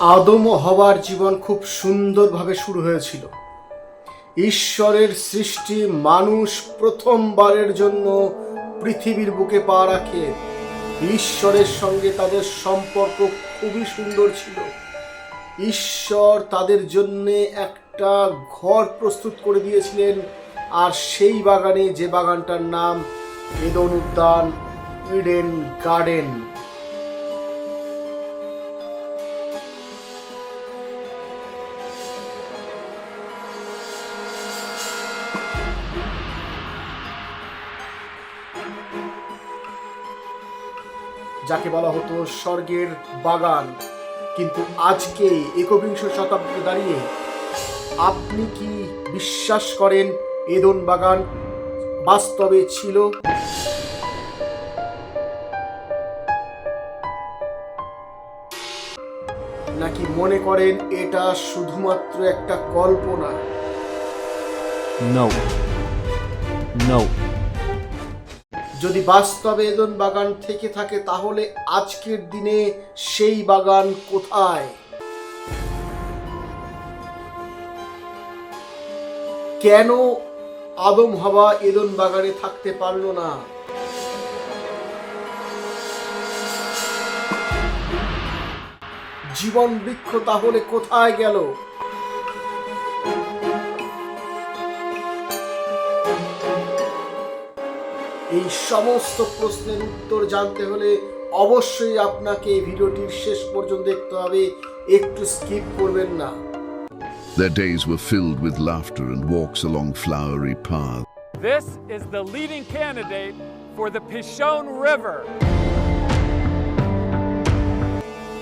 আদম হওয়ার জীবন খুব সুন্দরভাবে শুরু হয়েছিল। ঈশ্বরের সৃষ্টি মানুষ প্রথমবারের জন্য পৃথিবীর বুকে পা রাখে। ঈশ্বরের সঙ্গে তাদের সম্পর্ক খুবই সুন্দর ছিল। ঈশ্বর তাদের জন্য একটা ঘর প্রস্তুত করে দিয়েছিলেন, আর সেই বাগানে যে বাগানটার নাম এদন উদ্যান, ইডেন গার্ডেন। যাকে বলা হতো স্বর্গের বাগান, কিন্তু আজকে একবিংশ শতাব্দীতে দাঁড়িয়ে আপনি কি বিশ্বাস করেন এদন বাগান বাস্তবে ছিল নাকি মনে করেন এটা শুধুমাত্র একটা কল্পনা No. No. যদি বাস্তবে এদন বাগান থেকে থাকে, তাহলে আজকের দিনে সেই বাগান কোথায়? কেন আদম হাওয়া এদন বাগানে থাকতে পারল না? জীবন বৃক্ষ তাহলে কোথায় গেল? এই সমস্ত প্রশ্নের উত্তর জানতে হলে অবশ্যই আপনাকে এই ভিডিওটির শেষ পর্যন্ত দেখতে হবে একটু স্কিপ করবেন না Their days were filled with laughter and walks along flowery paths This is the leading candidate for the Pishon River.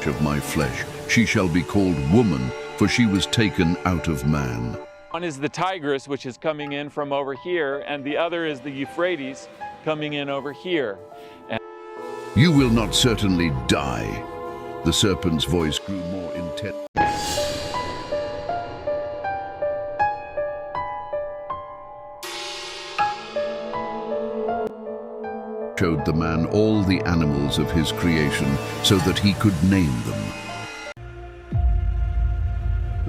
of my flesh. She shall be called woman, for she was taken out of man. One is the Tigris, which is coming in from over here, and the other is the Euphrates coming in over here. You will not certainly die. The serpent's voice grew more intense. Showed the man all the animals of his creation so that he could name them.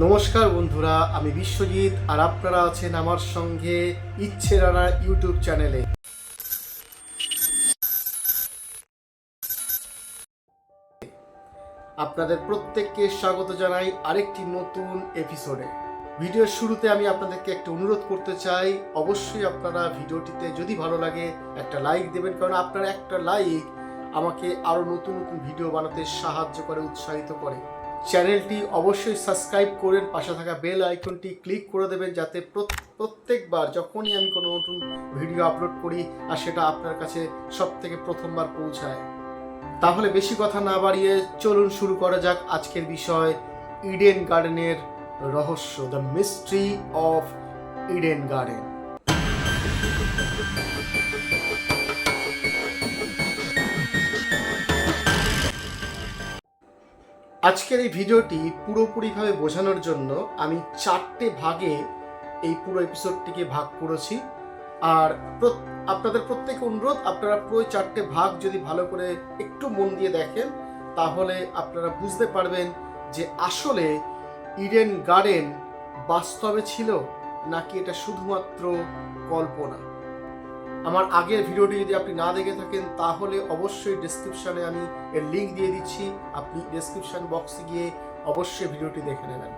নমস্কার বন্ধুরা আমি বিশ্বজিৎ আর আপনারা আছেন আমার সঙ্গে ইচ্ছে Rana YouTube চ্যানেলে আপনাদের প্রত্যেককে স্বাগত জানাই আরেকটি নতুন এপিসোডে ভিডিওর শুরুতে আমি আপনাদেরকে একটা অনুরোধ করতে চাই, অবশ্যই আপনারা ভিডিওটিতে যদি ভালো লাগে একটা লাইক দেবেন কারণ আপনার একটা লাইক আমাকে আরও নতুন নতুন ভিডিও বানাতে সাহায্য করে, উৎসাহিত করে। চ্যানেলটি অবশ্যই সাবস্ক্রাইব করেন, পাশে থাকা বেল আইকনটি ক্লিক করে দেবেন, যাতে প্রত- প্রত্যেকবার যখনই আমি কোনো নতুন ভিডিও আপলোড করি, আর সেটা আপনার কাছে সব থেকে প্রথমবার পৌঁছায়। তাহলে বেশি কথা না বাড়িয়ে চলুন শুরু করা যাক আজকের বিষয় ইডেন গার্ডেনের রহস্য the mystery of Eden garden আজকের এই ভিডিওটি পুরোপুরিভাবে বোঝানোর জন্য আমি চারটে ভাগে এই পুরো এপিসোডটিকে ভাগ করেছি। আর আপনাদের প্রত্যেক অনুরোধ, আপনারা পুরো চারটে ভাগ যদি ভালো করে একটু মন দিয়ে দেখেন, তাহলে আপনারা বুঝতে পারবেন যে আসলে ইডেন গার্ডেন বাস্তবে ছিল নাকি এটা শুধুমাত্র কল্পনা। আমার আগের ভিডিওটি যদি আপনি না দেখে থাকেন, তাহলে অবশ্যই ডেসক্রিপশনে আমি এর লিঙ্ক দিয়ে দিচ্ছি। আপনি ডেসক্রিপশন বক্সে গিয়ে অবশ্যই ভিডিওটি দেখে নেবেন।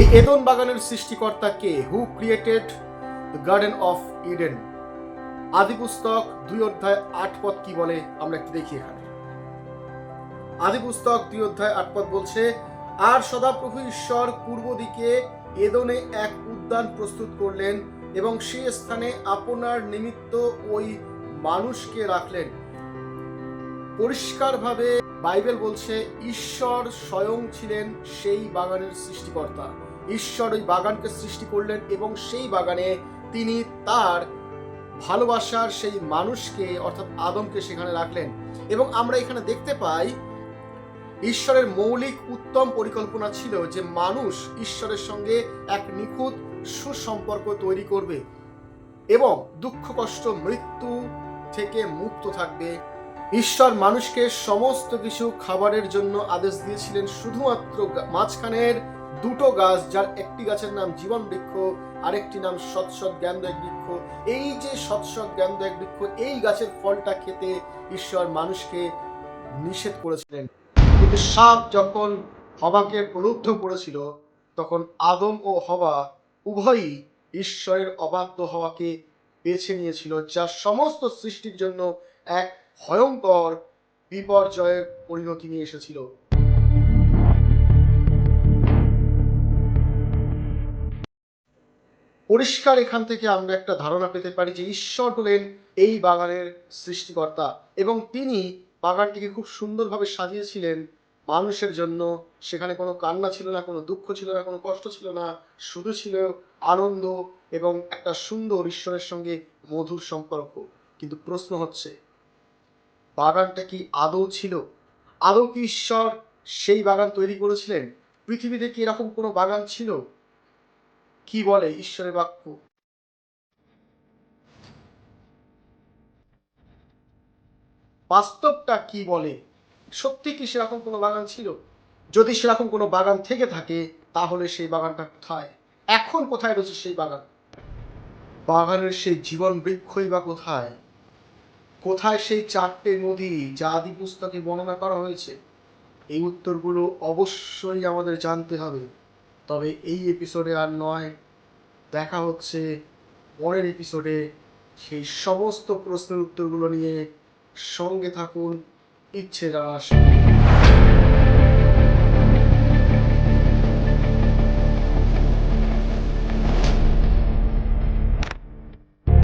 এই এদন বাগানের সৃষ্টিকর্তা কে? Who created the garden of Eden আদি পুস্তক দুই অধ্যায় আট পদ কি বলে? আমরা একটু দেখি এখানে। আদি পুস্তক দুই অধ্যায় আট পদ বলছে, আর সদাপ্রভু ঈশ্বর পূর্ব দিকে এদনে এক উদ্যান প্রস্তুত করলেন এবং সেই স্থানে আপনার নিমিত্ত ওই মানুষকে রাখলেন। পরিষ্কারভাবে বাইবেল বলছে, ঈশ্বর স্বয়ং ছিলেন সেই বাগানের সৃষ্টিকর্তা। ঈশ্বর ওই বাগানকে সৃষ্টি করলেন এবং সেই বাগানে তিনি তার ভালোবাসার সেই মানুষকে, অর্থাৎ আদমকে সেখানে রাখলেন। এবং আমরা এখানে দেখতে পাই, ঈশ্বরের মৌলিক উত্তম পরিকল্পনা ছিল যে মানুষ ঈশ্বরের সঙ্গে এক নিখুঁত সুসম্পর্ক তৈরি করবে এবং দুঃখ, কষ্ট, মৃত্যু থেকে মুক্ত থাকবে। ঈশ্বর মানুষকে সমস্ত কিছু খাবারের জন্য আদেশ দিয়েছিলেন, শুধুমাত্র মাঝখানের দুটো গাছ যার একটি গাছের নাম জীবন বৃক্ষ, আরেকটি নাম সৎসৎ জ্ঞানদায়ক বৃক্ষ। এই যে সৎসৎ জ্ঞানদায়ক বৃক্ষ, এই গাছের ফলটা খেতে ঈশ্বর মানুষকে নিষেধ করেছিলেন। কিন্তু সাপ যখন হবাকে প্রলুব্ধ করেছিল, তখন আদম ও হবা উভয়ই ঈশ্বরের অবাধ্য হওয়াকে বেছে নিয়েছিল, যা সমস্ত সৃষ্টির জন্য এক ভয়ঙ্কর বিপর্যয়ের পরিণতি নিয়ে এসেছিল। পরিষ্কার এখান থেকে আমরা একটা ধারণা পেতে পারি যে ঈশ্বর হলেন এই বাগানের সৃষ্টিকর্তা এবং তিনি বাগানটিকে খুব সুন্দরভাবে সাজিয়েছিলেন মানুষের জন্য। সেখানে কোনো কান্না ছিল না, কোনো দুঃখ ছিল না, কোনো কষ্ট ছিল না, শুধু ছিল আনন্দ এবং একটা সুন্দর ঈশ্বরের সঙ্গে মধুর সম্পর্ক। কিন্তু প্রশ্ন হচ্ছে, বাগানটা কি আদৌ ছিল? আদৌ কি ঈশ্বর সেই বাগান তৈরি করেছিলেন? পৃথিবীতে কি এরকম কোনো বাগান ছিল? কি বলে ঈশ্বরের বাক্য? বাস্তবটা কি বলে? সত্যি কি সেরকম কোনো বাগান ছিল? যদি সেরকম কোনো বাগান থেকে থাকে, তাহলে সেই বাগানটা কোথায়? এখন কোথায় রয়েছে সেই বাগান? বাগানের সেই জীবন বৃক্ষই বা কোথায়? কোথায় সেই চারটে নদী যা আদি পুস্তকে বর্ণনা করা হয়েছে? এই উত্তরগুলো অবশ্যই আমাদের জানতে হবে। তবে এই এপিসোডে আর নয়। দেখা হচ্ছে পরের এপিসোডে সেই সমস্ত প্রশ্নের উত্তরগুলো নিয়ে সঙ্গে থাকুন ইচ্ছে রাস